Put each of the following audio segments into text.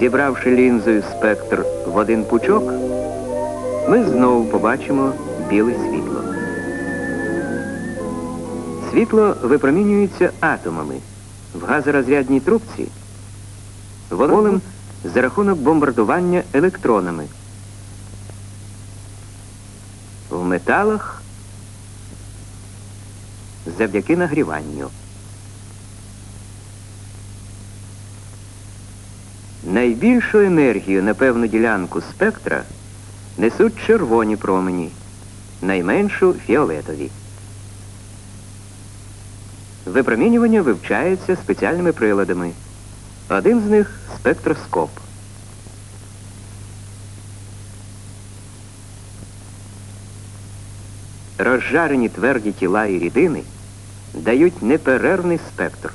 Зібравши лінзою спектр в один пучок, ми знову побачимо біле світло. Світло випромінюється атомами в газорозрядній трубці волем за рахунок бомбардування електронами. В металах завдяки нагріванню. Найбільшу енергію на певну ділянку спектра несуть червоні промені, найменшу фіолетові. Випромінювання вивчається спеціальними приладами. Один з них спектроскоп. Розжарені тверді тіла і рідини дають неперервний спектр.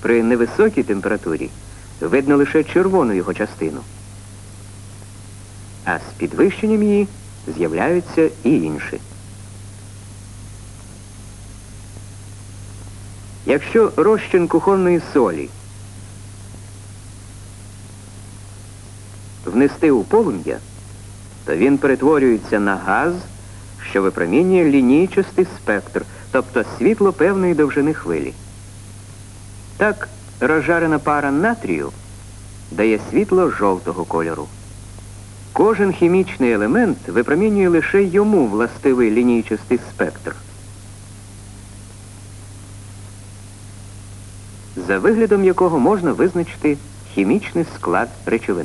При невисокій температурі видно лише червону його частину. А з підвищенням її з'являються і інші. Якщо розчин кухонної солі внести у полум'я, то він перетворюється на газ, що випромінює лінійчастий спектр, тобто світло певної довжини хвилі. Так, розжарена пара натрію дає світло жовтого кольору. Кожен хімічний елемент випромінює лише йому властивий лінійчастий спектр. за виглядом якого можна визначити хімічний склад речовини.